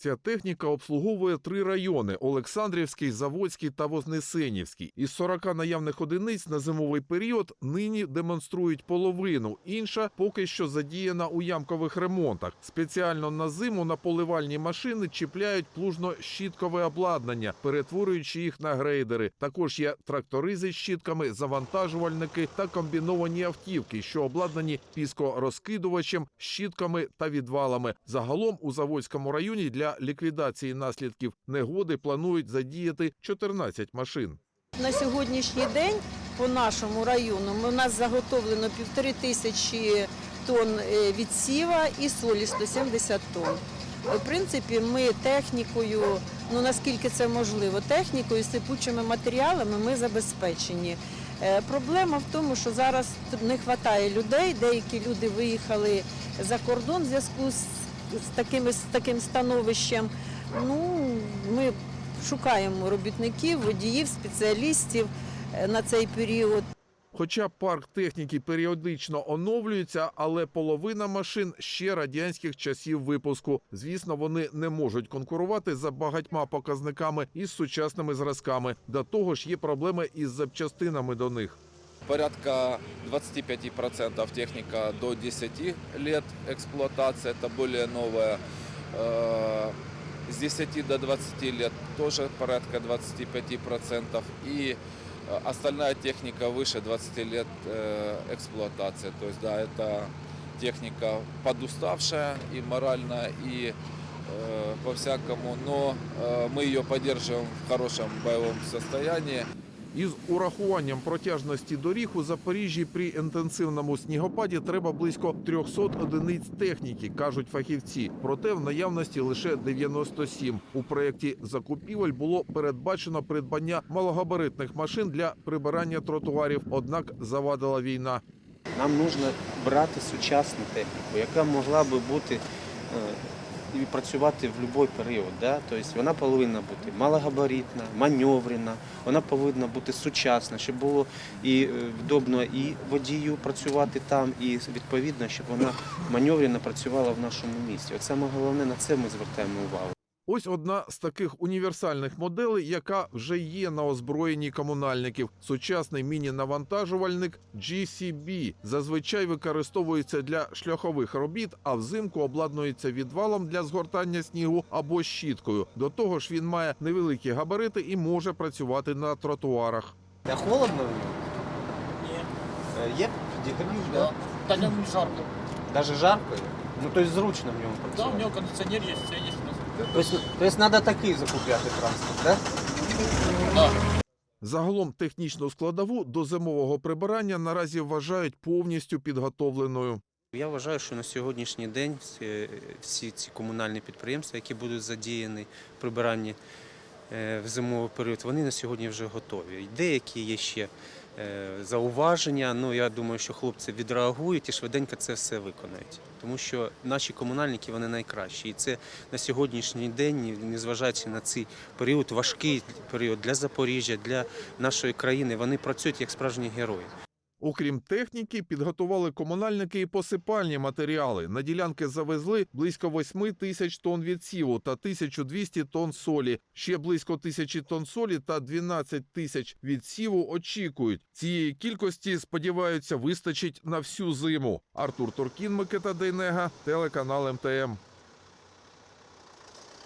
Ця техніка обслуговує три райони: Олександрівський, Заводський та Вознесенівський. Із 40 наявних одиниць на зимовий період нині демонструють половину. Інша поки що задіяна у ямкових ремонтах. Спеціально на зиму на поливальні машини чіпляють плужно-щіткове обладнання, перетворюючи їх на грейдери. Також є трактори зі щітками, завантажувальники та комбіновані автівки, що обладнані піскорозкидувачем, щітками та відвалами. Загалом у Заводському районі для ліквідації наслідків негоди планують задіяти 14 машин. На сьогоднішній день по нашому району у нас заготовлено півтори тисячі тонн е, відсіва і солі 170 тонн. В принципі, ми технікою, ну наскільки це можливо, технікою, сипучими матеріалами ми забезпечені. Е, Проблема в тому, що зараз не вистачає людей. Деякі люди виїхали за кордон в зв'язку з, з, такими, з таким становищем. Ну, ми шукаємо робітників, водіїв, спеціалістів е, на цей період. Хоча парк техніки періодично оновлюється, але половина машин ще радянських часів випуску. Звісно, вони не можуть конкурувати за багатьма показниками із сучасними зразками. До того ж, є проблеми із запчастинами до них. Порядка 25% техника до 10 лет эксплуатации, это более новая. Э, С 10 до 20 лет тоже порядка 25%. И э, остальная техника выше 20 лет э, эксплуатации. То есть, да, это техника подуставшая и морально, и э, по-всякому, но мы ее поддерживаем в хорошем боевом состоянии. Із урахуванням протяжності доріг у Запоріжжі при інтенсивному снігопаді треба близько 300 одиниць техніки, кажуть фахівці. Проте в наявності лише 97. У проєкті закупівель було передбачено придбання малогабаритних машин для прибирання тротуарів. Однак завадила війна. Нам потрібно брати сучасну техніку, яка могла би бути е, і працювати в будь-який період. Да? Тобто вона повинна бути малогабаритна, маневрена, вона повинна бути сучасна, щоб було і е, вдобно і водію працювати там, і відповідно, щоб вона маневрена працювала в нашому місті. От саме головне на це ми звертаємо увагу. Ось одна з таких універсальних моделей, яка вже є на озброєнні комунальників. Сучасний міні-навантажувальник GCB зазвичай використовується для шляхових робіт, а взимку обладнується відвалом для згортання снігу або щіткою. До того ж, він має невеликі габарити і може працювати на тротуарах. А холодно? Ні. Є підігрів, Да. Та не жарко. Навіть жарко. Ну тобто зручно в ньому Да, працювати. у нього кондиціонер є, все є. Тобто, тобто треба такий закупляти транспорт, так? Да. Загалом технічну складову до зимового прибирання наразі вважають повністю підготовленою. Я вважаю, що на сьогоднішній день всі- всі ці комунальні підприємства, які будуть задіяні в прибиранні е, в зимовий період, вони на сьогодні вже готові. Деякі є ще зауваження. Ну я думаю, що хлопці відреагують і швиденько це все виконають. Тому що наші комунальники вони найкращі. І це на сьогоднішній день, незважаючи на цей період, важкий період для Запоріжжя, для нашої країни, вони працюють як справжні герої. Окрім техніки, підготували комунальники і посипальні матеріали. На ділянки завезли близько 8 тисяч тонн відсіву та 1200 тонн солі. Ще близько тисячі тонн солі та 12 тисяч відсіву очікують. Цієї кількості, сподіваються, вистачить на всю зиму. Артур Туркін, Микита Дейнега, телеканал МТМ.